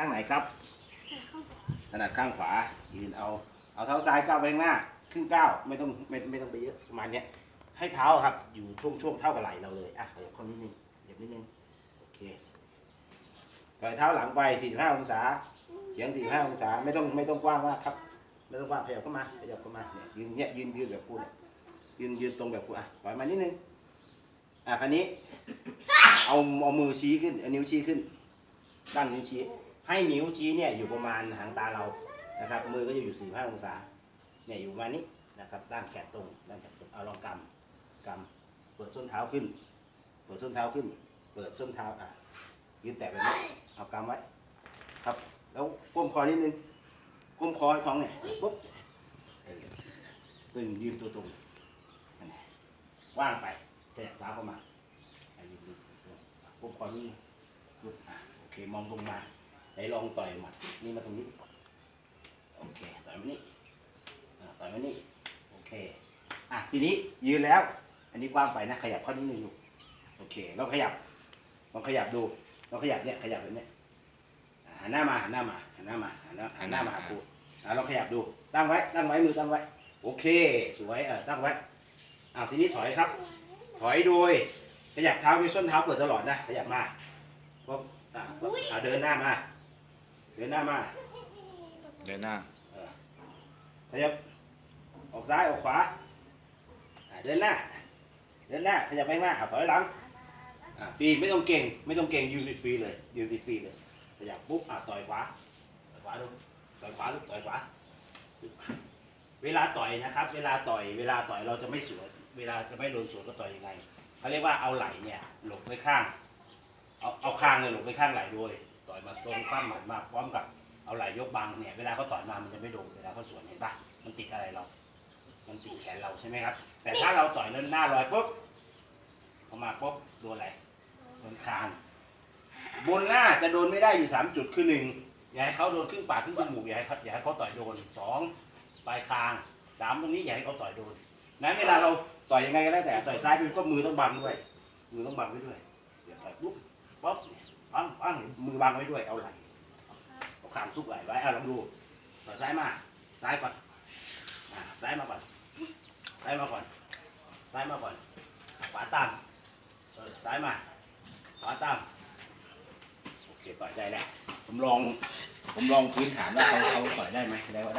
ข้างไหนครับ ถนัดข้างขวา ยืนเอา เอาเท้าซ้ายก้าวไปข้างหน้า ครึ่งก้าว ไม่ต้องไม่ไม่ต้องไปเยอะประมาณเนี้ย ให้เท้าครับ อยู่ช่วงช่วงเท่ากับไหล่เราเลย อะขยับเข้านิดนึงขยับนิดนึง โอเคถอยเท้าหลังไป 45 องศา เฉียง 45 องศา ไม่ต้องไม่ต้องกว้างมากครับ ไม่ต้องกว้างขยับเข้ามาขยับเข้ามาเนี่ยยืนเนี่ยยืนยืนแบบพูดเนี่ยยืนยืนตรงแบบพูดอะปล่อยมานิดนึง อะคราวนี้ เอาเอามือชี้ขึ้นเอานิ้วชี้ขึ้นตั้งนิ้วชี้ ให้นิ้วชี้เนี่ยอยู่ประมาณหางตาเรานะครับ มือก็จะอยู่45องศาเนี่ยอยู่ประมาณนี้นะครับด้านแขนตรงด้านแขนตรงเอาลองกำกำเปิดส้นเท้าขึ้น เปิดส้นเท้าขึ้น เปิดส้นเท้าอะยืนแตะแบบนี้เอากำไว้ครับ แล้วก้มคอนิดนึงก้มคอท้องเนี่ยปุ๊บตึงยืนตัวตรงว่างไปแตะเท้าเข้ามาอะยืนตรงก้มคอนิดนึงปุ๊บโอเคมองลงมา นลองต่อยหมัดนี่มาตรงนี้ โอเค ต่อยมานี่อะต่อยมานี่ โอเค อะทีนี้ยืนแล้ว อันนี้กว้างไปนะ ขยับเข้านิดนึงลูกโอเคลองขยับลองขยับดูลองขยับเนี่ย ขยับแบบเนี้ยอะหันหน้ามาหันหน้ามาหันหน้ามาหันหน้าหันหน้ามาหาครูอะลองขยับดู ตั้งไว้ ตั้งไว้ มือตั้งไว้ โอเค สวย เออ ตั้งไว้อะทีนี้ถอยครับ ถอยโดย ขยับเท้าไปส้นเท้าเปิดตลอดนะ ขยับมาปุ๊บอะปุ๊บอะเดินหน้ามา เดินหน้ามาเดินหน้าขยับออกซ้ายออกขวาอะเดินหน้า เดินหน้าขยับไปข้างหน้าอะถอยหลังอะฟรีไม่ต้องเก่ง ไม่ต้องเก่งยืนฟรีเลยยืนฟรีเลยขยับปุ๊บอะต่อยขวาต่อยขวาดูต่อยขวาลูกต่อยขวาเวลาต่อยนะครับ เวลาต่อย เวลาต่อยเราจะไม่สวนเวลาจะไม่โดนสวนก็ต่อยยังไงเขาเรียกว่าเอาไหล่เนี่ยหลบไว้ข้าง เอาเอาข้างเนี่ยหลบไว้ข้างไหล่ด้วย ต่อยมาตรงข้ามหมัดมาพร้อมกับเอาไหล่ยกบังเนี่ยเวลาเขาต่อยมามันจะไม่โดนเวลาเขาสวนเห็นปะมันติดอะไรเรา มันติดแขนเราใช่ไหมครับ แต่ถ้าเราต่อยแล้วหน้าลอยปุ๊บเขามาปุ๊บโดนอะไรโดนคางบนหน้าจะโดนไม่ได้อยู่สามจุดคือหนึ่งอย่าให้เขาโดนครึ่งปากครึ่งจมูกอย่าให้เขาอย่าให้เขาต่อยโดนสองปลายคางสามตรงนี้อย่าให้เขาต่อยโดนนั้นเวลาเราต่อยยังไงก็แล้วแต่ต่อยซ้ายไปก็มือต้องบังด้วย มือต้องบังไว้ด้วยเดี๋ยวต่อยปุ๊บปุ๊บปัง ปังมือบางไว้ด้วยเอาไหลเอาขางซุกไหลไว้อะลองดูต่อซ้ายมา ซ้ายก่อนอะซ้ายมาก่อนซ้ายมาก่อนซ้ายมาก่อนขวาตามเออซ้ายมาขวาตามโอเคต่อยได้แล้วผมลองผมลองพื้นฐานว่าเขาเขาต่อยได้ไหมได้ว่าได้